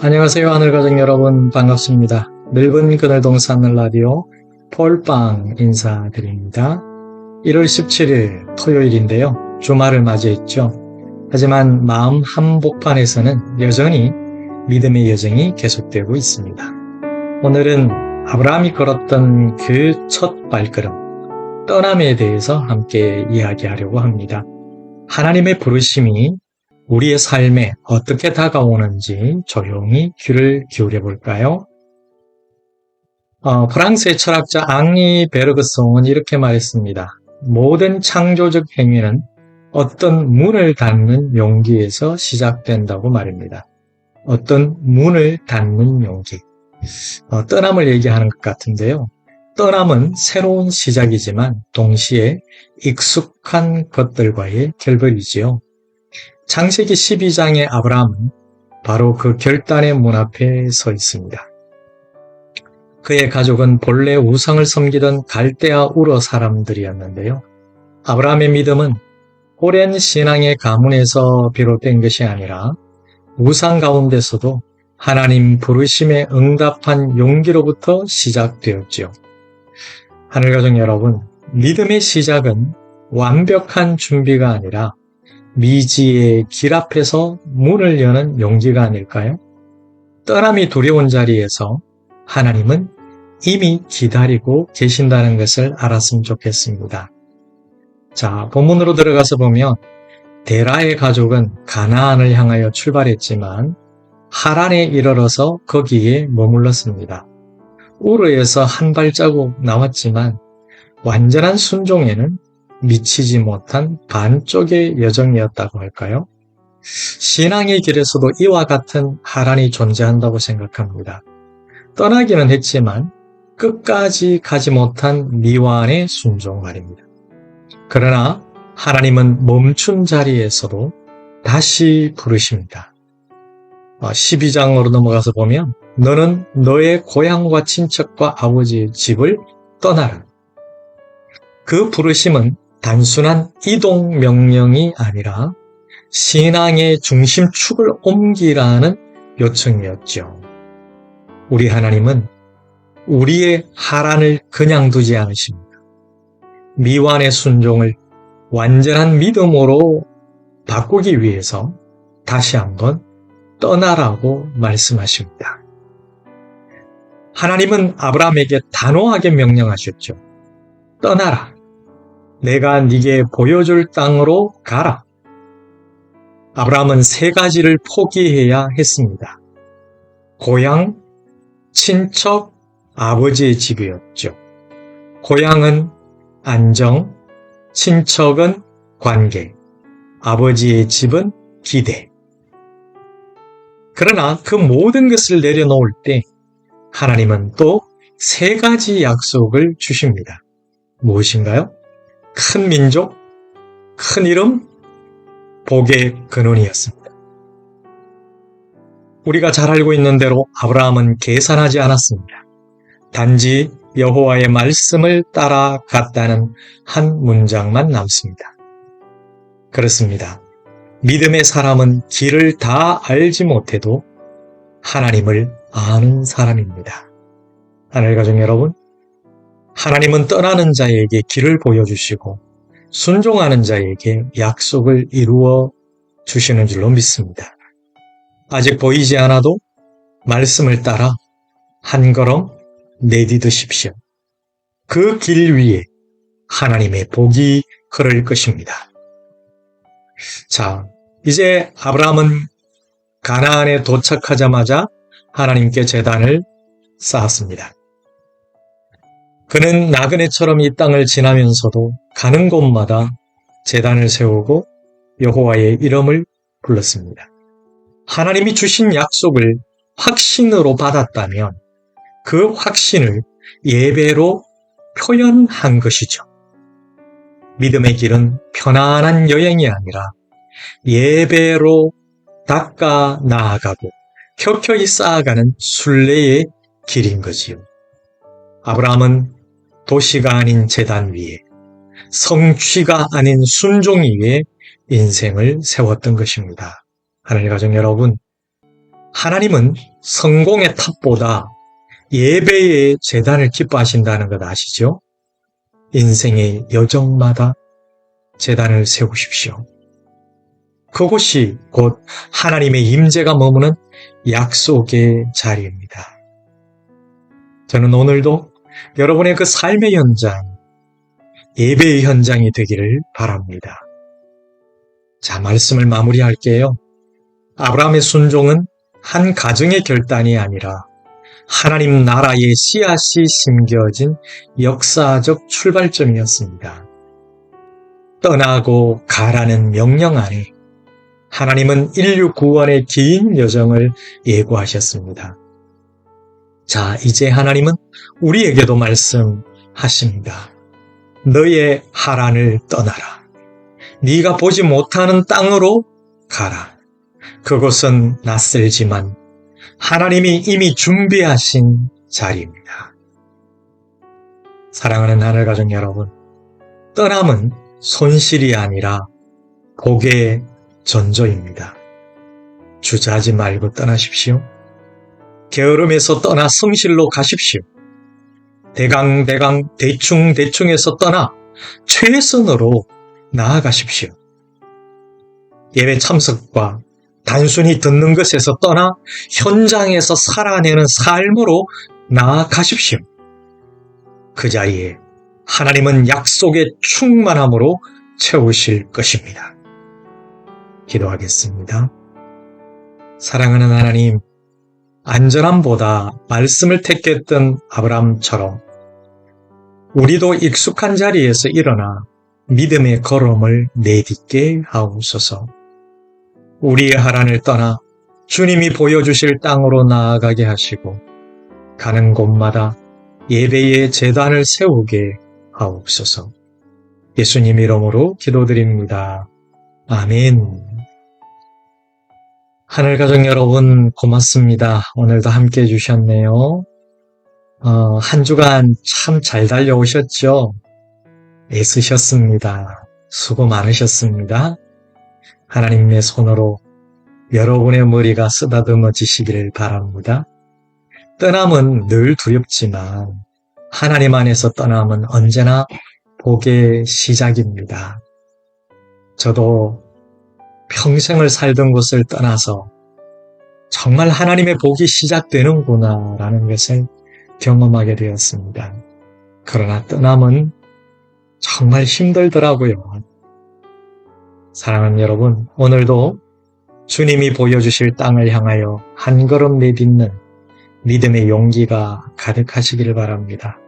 안녕하세요. 하늘가족 여러분 반갑습니다. 넓은 그늘 동산 라디오 폴빵 인사드립니다. 1월 17일 토요일인데요. 주말을 맞이했죠. 하지만 마음 한복판에서는 여전히 믿음의 여정이 계속되고 있습니다. 오늘은 아브라함이 걸었던 그 첫 발걸음, 떠남에 대해서 함께 이야기하려고 합니다. 하나님의 부르심이 우리의 삶에 어떻게 다가오는지 조용히 귀를 기울여 볼까요? 어, 프랑스의 철학자 앙리 베르그송은 이렇게 말했습니다. 모든 창조적 행위는 어떤 문을 닫는 용기에서 시작된다고 말입니다. 어떤 문을 닫는 용기. 어, 떠남을 얘기하는 것 같은데요. 떠남은 새로운 시작이지만 동시에 익숙한 것들과의 결별이지요. 창세기 12장의 아브라함은 바로 그 결단의 문 앞에 서 있습니다. 그의 가족은 본래 우상을 섬기던 갈대아 우러 사람들이었는데요. 아브라함의 믿음은 오랜 신앙의 가문에서 비롯된 것이 아니라 우상 가운데서도 하나님 부르심에 응답한 용기로부터 시작되었지요. 하늘가족 여러분, 믿음의 시작은 완벽한 준비가 아니라 미지의 길 앞에서 문을 여는 용기가 아닐까요? 떠남이 두려운 자리에서 하나님은 이미 기다리고 계신다는 것을 알았으면 좋겠습니다. 자, 본문으로 들어가서 보면 데라의 가족은 가나안을 향하여 출발했지만 하란에 이르러서 거기에 머물렀습니다. 우르에서 한 발자국 나왔지만 완전한 순종에는 미치지 못한 반쪽의 여정이었다고 할까요? 신앙의 길에서도 이와 같은 하란이 존재한다고 생각합니다. 떠나기는 했지만 끝까지 가지 못한 미완의 순종 말입니다. 그러나 하나님은 멈춘 자리에서도 다시 부르십니다. 12장으로 어, 넘어가서 보면 너는 너의 고향과 친척과 아버지의 집을 떠나라. 그 부르심은 단순한 이동 명령이 아니라 신앙의 중심축을 옮기라는 요청이었죠. 우리 하나님은 우리의 하란을 그냥 두지 않으십니다. 미완의 순종을 완전한 믿음으로 바꾸기 위해서 다시 한번 떠나라고 말씀하십니다. 하나님은 아브라함에게 단호하게 명령하셨죠. 떠나라. 내가 네게 보여줄 땅으로 가라. 아브라함은 세 가지를 포기해야 했습니다. 고향, 친척, 아버지의 집이었죠. 고향은 안정, 친척은 관계, 아버지의 집은 기대. 그러나 그 모든 것을 내려놓을 때 하나님은 또 세 가지 약속을 주십니다. 무엇인가요? 큰 민족, 큰 이름, 복의 근원이었습니다. 우리가 잘 알고 있는 대로 아브라함은 계산하지 않았습니다. 단지 여호와의 말씀을 따라갔다는 한 문장만 남습니다. 그렇습니다. 믿음의 사람은 길을 다 알지 못해도 하나님을 아는 사람입니다. 하늘가족 여러분, 하나님은 떠나는 자에게 길을 보여주시고 순종하는 자에게 약속을 이루어 주시는 줄로 믿습니다. 아직 보이지 않아도 말씀을 따라 한 걸음 내디드십시오. 그 길 위에 하나님의 복이 흐를 것입니다. 자, 이제 아브라함은 가나안에 도착하자마자 하나님께 재단을 쌓았습니다. 그는 나그네처럼 이 땅을 지나면서도 가는 곳마다 재단을 세우고 여호와의 이름을 불렀습니다. 하나님이 주신 약속을 확신으로 받았다면 그 확신을 예배로 표현한 것이죠. 믿음의 길은 편안한 여행이 아니라 예배로 닦아 나아가고 켜켜이 쌓아가는 순례의 길인 거지요. 아브라함은 도시가 아닌 재단 위에 성취가 아닌 순종 위에 인생을 세웠던 것입니다. 하늘 가정 여러분, 하나님은 성공의 탑보다 예배의 재단을 기뻐하신다는 것 아시죠? 인생의 여정마다 재단을 세우십시오. 그곳이 곧 하나님의 임재가 머무는 약속의 자리입니다. 저는 오늘도 여러분의 그 삶의 현장, 예배의 현장이 되기를 바랍니다. 자, 말씀을 마무리할게요. 아브라함의 순종은 한 가정의 결단이 아니라 하나님 나라의 씨앗이 심겨진 역사적 출발점이었습니다. 떠나고 가라는 명령 안에 하나님은 인류 구원의 긴 여정을 예고하셨습니다. 자, 이제 하나님은 우리에게도 말씀하십니다. 너의 하란을 떠나라. 네가 보지 못하는 땅으로 가라. 그곳은 낯설지만 하나님이 이미 준비하신 자리입니다. 사랑하는 하늘 가족 여러분, 떠남은 손실이 아니라 복의 전조입니다. 주저하지 말고 떠나십시오. 게으름에서 떠나 성실로 가십시오. 대강 대강 대충 대충에서 떠나 최선으로 나아가십시오. 예배 참석과 단순히 듣는 것에서 떠나 현장에서 살아내는 삶으로 나아가십시오. 그 자리에 하나님은 약속의 충만함으로 채우실 것입니다. 기도하겠습니다. 사랑하는 하나님, 안전함보다 말씀을 택했던 아브람처럼 우리도 익숙한 자리에서 일어나 믿음의 걸음을 내딛게 하옵소서. 우리의 하란을 떠나 주님이 보여주실 땅으로 나아가게 하시고 가는 곳마다 예배의 재단을 세우게 하옵소서. 예수님 이름으로 기도드립니다. 아멘. 하늘가족 여러분 고맙습니다. 오늘도 함께 해주셨네요. 어, 한 주간 참 잘 달려오셨죠? 애쓰셨습니다. 수고 많으셨습니다. 하나님의 손으로 여러분의 머리가 쓰다듬어지시기를 바랍니다. 떠남은 늘 두렵지만 하나님 안에서 떠남은 언제나 복의 시작입니다. 저도 평생을 살던 곳을 떠나서 정말 하나님의 복이 시작되는구나 라는 것을 경험하게 되었습니다. 그러나 떠남은 정말 힘들더라고요. 사랑하는 여러분, 오늘도 주님이 보여주실 땅을 향하여 한 걸음 내딛는 믿음의 용기가 가득하시기를 바랍니다.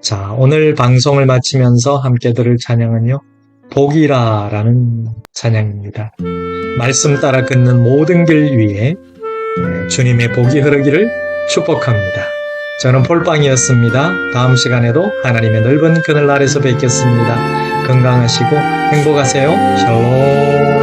자, 오늘 방송을 마치면서 함께 들을 찬양은요, 복이라 라는 찬양입니다. 말씀 따라 걷는 모든 길 위에 주님의 복이 흐르기를 축복합니다. 저는 폴빵이었습니다. 다음 시간에도 하나님의 넓은 그늘 아래서 뵙겠습니다. 건강하시고 행복하세요. 샬롬.